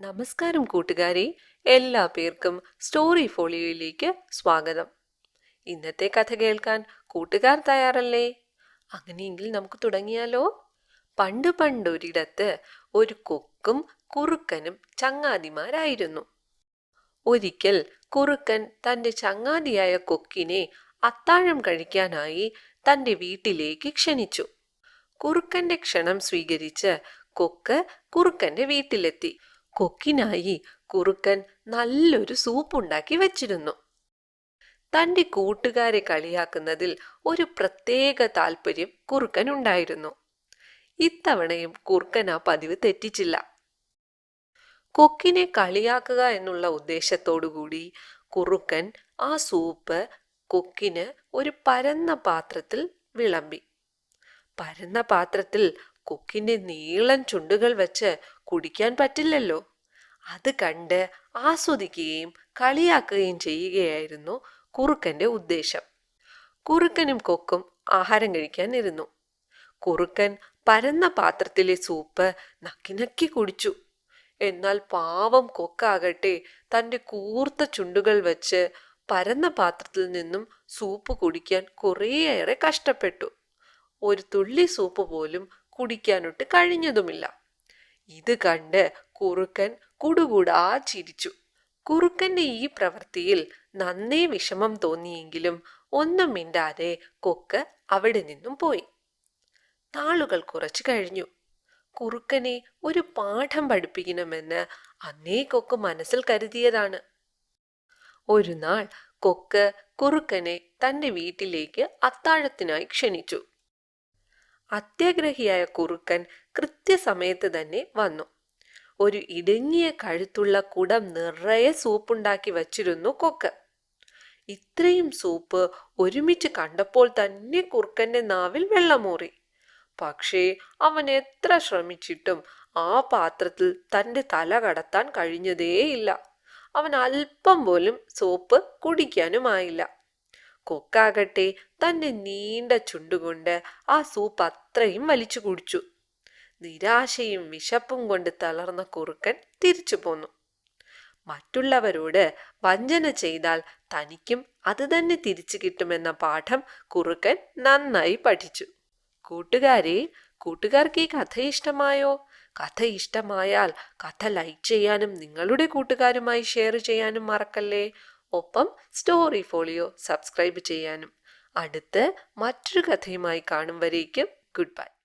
നമസ്കാരം കൂട്ടുകാരെ എല്ലാ പേർക്കും സ്റ്റോറി ഫോളിയോയിലേക്ക് സ്വാഗതം. ഇന്നത്തെ കഥ കേൾക്കാൻ കൂട്ടുകാർ തയ്യാറല്ലേ? അങ്ങനെയെങ്കിൽ നമുക്ക് തുടങ്ങിയാലോ? പണ്ട് പണ്ടൊരിടത്ത് ഒരു കൊക്കും കുറുക്കനും ചങ്ങാതിമാരായിരുന്നു. ഒരിക്കൽ കുറുക്കൻ തന്റെ ചങ്ങാതിയായ കൊക്കിനെ അത്താഴം കഴിക്കാനായി തന്റെ വീട്ടിലേക്ക് ക്ഷണിച്ചു. കുറുക്കന്റെ ക്ഷണം സ്വീകരിച്ച് കൊക്ക് കുറുക്കന്റെ വീട്ടിലെത്തി. കൊക്കിനായി കുറുക്കൻ നല്ലൊരു സൂപ്പ് ഉണ്ടാക്കി വച്ചിരുന്നു. തന്റെ കൂട്ടുകാരെ കളിയാക്കുന്നതിൽ ഒരു പ്രത്യേക താല്പര്യം കുറുക്കൻ ഉണ്ടായിരുന്നു. ഇത്തവണയും കുറുക്കൻ ആ പതിവ് തെറ്റിച്ചില്ല. കൊക്കിനെ കളിയാക്കുക എന്നുള്ള ഉദ്ദേശത്തോടുകൂടി കുറുക്കൻ ആ സൂപ്പ് കൊക്കിന് ഒരു പരന്ന പാത്രത്തിൽ വിളമ്പി. പരന്ന പാത്രത്തിൽ കൊക്കിന്റെ നീളൻ ചുണ്ടുകൾ വെച്ച് കുടിക്കാൻ പറ്റില്ലല്ലോ. അത് കണ്ട് ആസ്വദിക്കുകയും കളിയാക്കുകയും ചെയ്യുകയായിരുന്നു കുറുക്കന്റെ ഉദ്ദേശം. കുറുക്കനും കൊക്കും ആഹാരം കഴിക്കാൻ ഇരുന്നു. കുറുക്കൻ പരന്ന പാത്രത്തിലെ സൂപ്പ് നക്കി നക്കി കുടിച്ചു. എന്നാൽ പാവം കൊക്കാകട്ടെ തന്റെ കൂർത്ത ചുണ്ടുകൾ വച്ച് പരന്ന പാത്രത്തിൽ നിന്നും സൂപ്പ് കുടിക്കാൻ കുറേയേറെ കഷ്ടപ്പെട്ടു. ഒരു തുള്ളി സൂപ്പ് പോലും കുടിക്കാനൊട്ട് കഴിഞ്ഞതുമില്ല. ഇത് കണ്ട് കുറുക്കൻ കുടുകൂടാ ചിരിച്ചു. കുറുക്കന്റെ ഈ പ്രവൃത്തിയിൽ നന്നേ വിഷമം തോന്നിയെങ്കിലും ഒന്നും മിണ്ടാതെ കൊക്ക് അവിടെ നിന്നും പോയി. നാളുകൾ കുറച്ചു കഴിഞ്ഞു. കുറുക്കനെ ഒരു പാഠം പഠിപ്പിക്കണമെന്ന് അന്നേ കൊക്ക് മനസ്സിൽ കരുതിയതാണ്. ഒരു നാൾ കൊക്ക് കുറുക്കനെ തന്റെ വീട്ടിലേക്ക് അത്താഴത്തിനായി ക്ഷണിച്ചു. അത്യാഗ്രഹിയായ കുറുക്കൻ കൃത്യസമയത്ത് തന്നെ വന്നു. ഒരു ഇടുങ്ങിയ കഴുത്തുള്ള കുടം നിറയെ സൂപ്പുണ്ടാക്കി വച്ചിരുന്നു കൊക്ക്. ഇത്രയും സൂപ്പ് ഒരുമിച്ച് കണ്ടപ്പോൾ തന്നെ കുറുക്കന്റെ നാവിൽ വെള്ളമൂറി. പക്ഷേ അവൻ എത്ര ശ്രമിച്ചിട്ടും ആ പാത്രത്തിൽ തന്റെ തല കടത്താൻ കഴിഞ്ഞതേയില്ല. അവൻ അല്പം പോലും സോപ്പ് കുടിക്കാനുമായില്ല. കൊക്കാകട്ടെ തന്റെ നീണ്ട ചുണ്ടുകൊണ്ട് ആ സൂപ്പ് അത്രയും വലിച്ചു കുടിച്ചു. നിരാശയും വിശപ്പും കൊണ്ട് തളർന്ന കുറുക്കൻ തിരിച്ചു പോന്നു. മറ്റുള്ളവരോട് വഞ്ചന ചെയ്താൽ തനിക്കും അത് തന്നെ തിരിച്ചു കിട്ടുമെന്ന പാഠം കുറുക്കൻ നന്നായി പഠിച്ചു. കൂട്ടുകാരെ കൂട്ടുകാർക്ക് ഈ കഥ ഇഷ്ടമായോ? കഥ ഇഷ്ടമായാൽ കഥ ലൈക്ക് ചെയ്യാനും നിങ്ങളുടെ കൂട്ടുകാരുമായി ഷെയർ ചെയ്യാനും മറക്കല്ലേ? ഒപ്പം സ്റ്റോറി ഫോളിയോ സബ്സ്ക്രൈബ് ചെയ്യാനും. അടുത്ത് മറ്റൊരു കഥയുമായി കാണും വരേക്കും. Good bye.